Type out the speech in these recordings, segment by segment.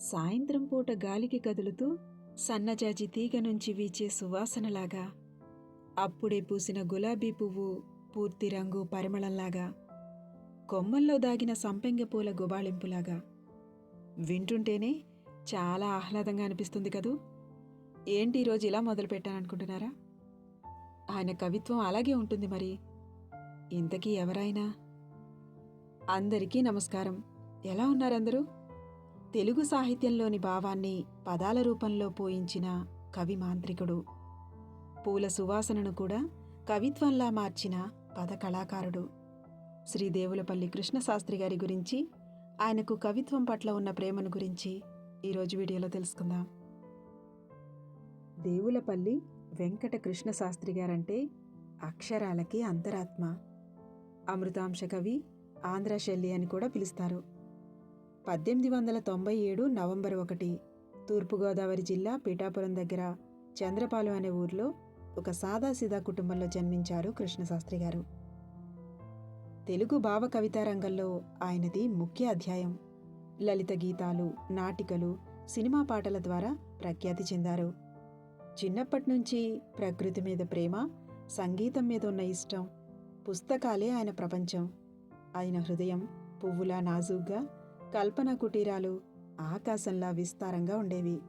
సాయంత్రం పూట గాలికి కదులుతూ సన్నజాజి తీగ నుంచి వీచే సువాసనలాగా అప్పుడే పూసిన గులాబీ పువ్వు పూర్తి రంగు పరిమళంలాగా కొమ్మల్లో దాగిన సంపెంగ పూల గుబాళింపులాగా. వింటుంటేనే చాలా ఆహ్లాదంగా అనిపిస్తుంది కదూ? ఏంటి ఈరోజు ఇలా మొదలుపెట్టాననుకుంటున్నారా ఆయన కవిత్వం అలాగే ఉంటుంది మరి. ఇంతకీ ఎవరైనా అందరికీ నమస్కారం. ఎలా ఉన్నారందరూ తెలుగు సాహిత్యంలోని భావాన్ని పదాల రూపంలో పోయించిన కవి మాంత్రికుడు. పూల సువాసనను కూడా కవిత్వంలా మార్చిన పద కళాకారుడు. శ్రీదేవులపల్లి కృష్ణశాస్త్రి గారి గురించి ఆయనకు కవిత్వం పట్ల ఉన్న ప్రేమను గురించి ఈరోజు వీడియోలో తెలుసుకుందాం. దేవులపల్లి వెంకట కృష్ణశాస్త్రి గారంటే అక్షరాలకి అంతరాత్మ. అమృతాంశ కవి ఆంధ్ర శైలి అని కూడా పిలుస్తారు. పద్దెనిమిది వందల తొంభై ఏడు నవంబర్ ఒకటి తూర్పుగోదావరి జిల్లా పీఠాపురం దగ్గర చంద్రపాలెం అనే ఊర్లో ఒక సాదాసీదా కుటుంబంలో జన్మించారు కృష్ణశాస్త్రి గారు. తెలుగు భావ కవితా రంగంలో ఆయనది ముఖ్య అధ్యాయం. లలిత గీతాలు నాటికలు సినిమా పాటల ద్వారా ప్రఖ్యాతి చెందారు. చిన్నప్పటి నుంచి ప్రకృతి మీద ప్రేమ సంగీతం మీద ఉన్న ఇష్టం పుస్తకాలే ఆయన ప్రపంచం. ఆయన హృదయం పువ్వులా నాజూగ్గా కల్పన కుటీరాలు ఆకాశంలా విస్తారంగా ఉండేవి.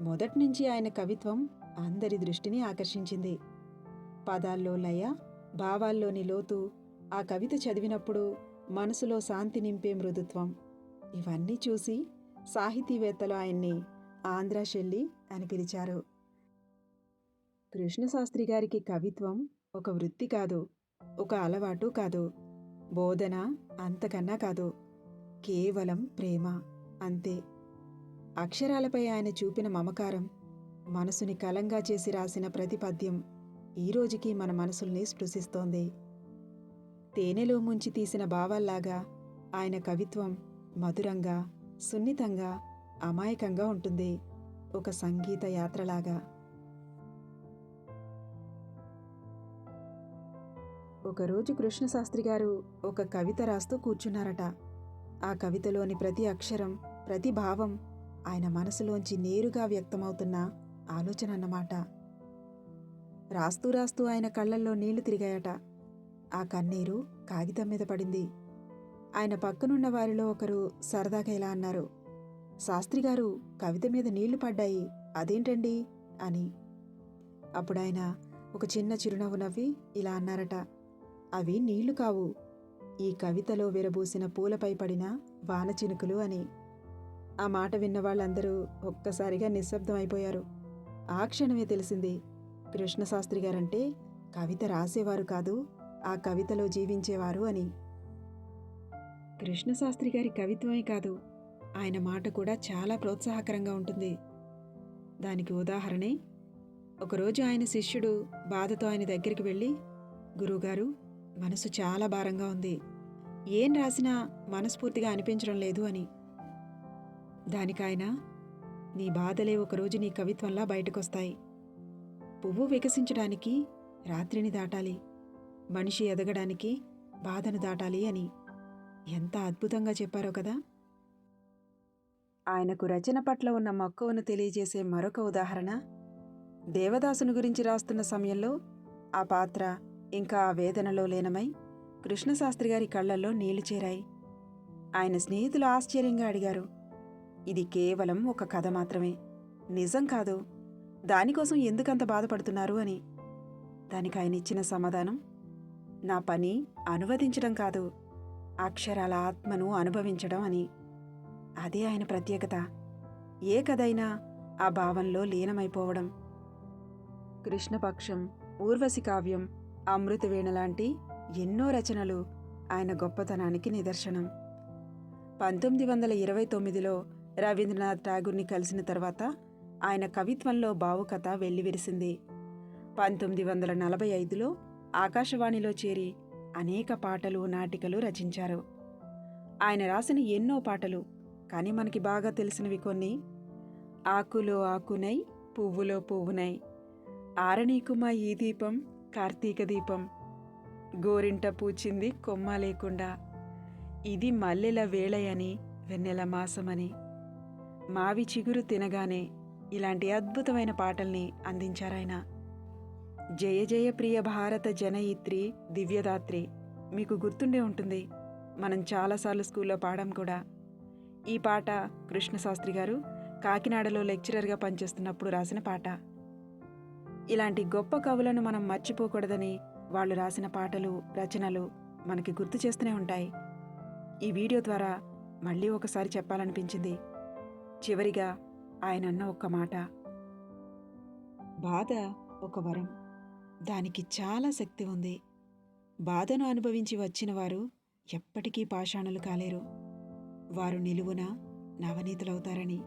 మొదట్నుంచి ఆయన కవిత్వం అందరి దృష్టిని ఆకర్షించింది. పదాల్లో లయ భావాల్లోని లోతు ఆ కవిత చదివినప్పుడు మనసులో శాంతి నింపే మృదుత్వం. ఇవన్నీ చూసి సాహితీవేత్తలు ఆయన్ని ఆంధ్ర శెల్లి అని పిలిచారు. కృష్ణశాస్త్రి గారికి కవిత్వం ఒక వృత్తి కాదు ఒక అలవాటు కాదు. బోధన అంతకన్నా కాదు. కేవలం ప్రేమ అంతే. అక్షరాలపై ఆయన చూపిన మమకారం మనసుని కలంగా చేసి రాసిన ప్రతి పద్యం ఈ రోజుకి మన మనసుల్ని స్పృశిస్తోంది. తేనెలో ముంచి తీసిన భావాల్లాగా ఆయన కవిత్వం మధురంగా సున్నితంగా అమాయకంగా ఉంటుంది. ఒక సంగీత యాత్రలాగా. ఒకరోజు కృష్ణశాస్త్రి గారు ఒక కవిత రాస్తూ కూర్చున్నారట. ఆ కవితలోని ప్రతి అక్షరం ప్రతి భావం ఆయన మనసులోంచి నేరుగా వ్యక్తమవుతున్న ఆలోచన అన్నమాట. రాస్తూ రాస్తూ ఆయన కళ్ళల్లో నీళ్ళు తిరిగాయట. ఆ కన్నీరు కాగితం మీద పడింది. ఆయన పక్కనున్న వారిలో ఒకరు సరదాగా ఇలా అన్నారు శాస్త్రి గారు కవిత మీద నీళ్ళు పడ్డాయి అదేంటండి? అని. అప్పుడాయన ఒక చిన్న చిరునవ్వు నవ్వి ఇలా అన్నారట అవి నీళ్ళు కావు ఈ కవితలో విరబూసిన పూలపై పడిన వాన చినుకులు అని. ఆ మాట విన్న వాళ్ళందరూ ఒక్కసారిగా నిశ్శబ్దం అయిపోయారు ఆ క్షణమే తెలిసింది కృష్ణశాస్త్రి గారంటే కవిత రాసేవారు కాదు ఆ కవితలో జీవించేవారు అని. కృష్ణశాస్త్రి గారి కవిత్వమే కాదు ఆయన మాట కూడా చాలా ప్రోత్సాహకరంగా ఉంటుంది. దానికి ఉదాహరణే ఒకరోజు ఆయన శిష్యుడు బాధతో ఆయన దగ్గరికి వెళ్ళి గురువుగారు మనసు చాలా భారంగా ఉంది. ఏం రాసినా మనస్ఫూర్తిగా అనిపించడం లేదు అని. దానికాయన? నీ బాధలే ఒకరోజు నీ కవిత్వంలా బయటకొస్తాయి. పువ్వు వికసించడానికి రాత్రిని దాటాలి. మనిషి ఎదగడానికి బాధను దాటాలి అని. ఎంత అద్భుతంగా చెప్పారో కదా? ఆయనకు రచన పట్ల ఉన్న మక్కువను తెలియజేసే మరొక ఉదాహరణ. దేవదాసుని గురించి రాస్తున్న సమయంలో ఆ పాత్ర ఇంకా ఆ వేదనలో లీనమై కృష్ణశాస్త్రి గారి కళ్ళల్లో నీళ్ళు చేరాయి. ఆయన స్నేహితులు ఆశ్చర్యంగా అడిగారు ఇది కేవలం ఒక కథ మాత్రమే. నిజం కాదు. దానికోసం ఎందుకంత బాధపడుతున్నారు అని. దానికి ఆయన ఇచ్చిన సమాధానం నా పని అనువదించడం కాదు. అక్షరాల ఆత్మను అనుభవించడం అని. అదే ఆయన ప్రత్యేకత. ఏ కథైనా ఆ భావంలో లీనమైపోవడం. కృష్ణపక్షం ఊర్వశి కావ్యం అమృతవేణ లాంటి ఎన్నో రచనలు ఆయన గొప్పతనానికి నిదర్శనం. పంతొమ్మిది వందల ఇరవై తొమ్మిదిలో రవీంద్రనాథ్ ఠాగూర్ని కలిసిన తర్వాత ఆయన కవిత్వంలో భావుకథ వెల్లివిరిసింది. పంతొమ్మిది వందల నలభై ఐదులో ఆకాశవాణిలో చేరి అనేక పాటలు నాటికలు రచించారు. ఆయన రాసిన ఎన్నో పాటలు కానీ మనకి బాగా తెలిసినవి కొన్ని. ఆకులో ఆకునై పువ్వులో పువ్వునై ఆరణీకుమ ఈ దీపం కార్తీక దీపం గోరింట పూచింది కొమ్మ లేకుండా. ఇది మల్లెల వేళయని వెన్నెల మాసమని. మావి చిగురు తినగానే ఇలాంటి అద్భుతమైన పాటల్ని అందించారాయన జయ జయ ప్రియ భారత జనయిత్రి దివ్యదాత్రి మీకు గుర్తుండే ఉంటుంది. మనం చాలాసార్లు స్కూల్లో పాడాం కూడా. ఈ పాట కృష్ణశాస్త్రి గారు కాకినాడలో లెక్చరర్గా పనిచేస్తున్నప్పుడు రాసిన పాట. ఇలాంటి గొప్ప కవులను మనం మర్చిపోకూడదని వాళ్ళు రాసిన పాటలు రచనలు మనకి గుర్తు చేస్తూనే ఉంటాయి. ఈ వీడియో ద్వారా మళ్ళీ ఒకసారి చెప్పాలనిపించింది. చివరిగా ఆయన అన్న ఒక్క మాట. బాధ ఒక వరం. దానికి చాలా శక్తి ఉంది. బాధను అనుభవించి వచ్చిన వారు ఎప్పటికీ పాషాణులు కాలేరు. వారు నిలువున నవనీతులవుతారని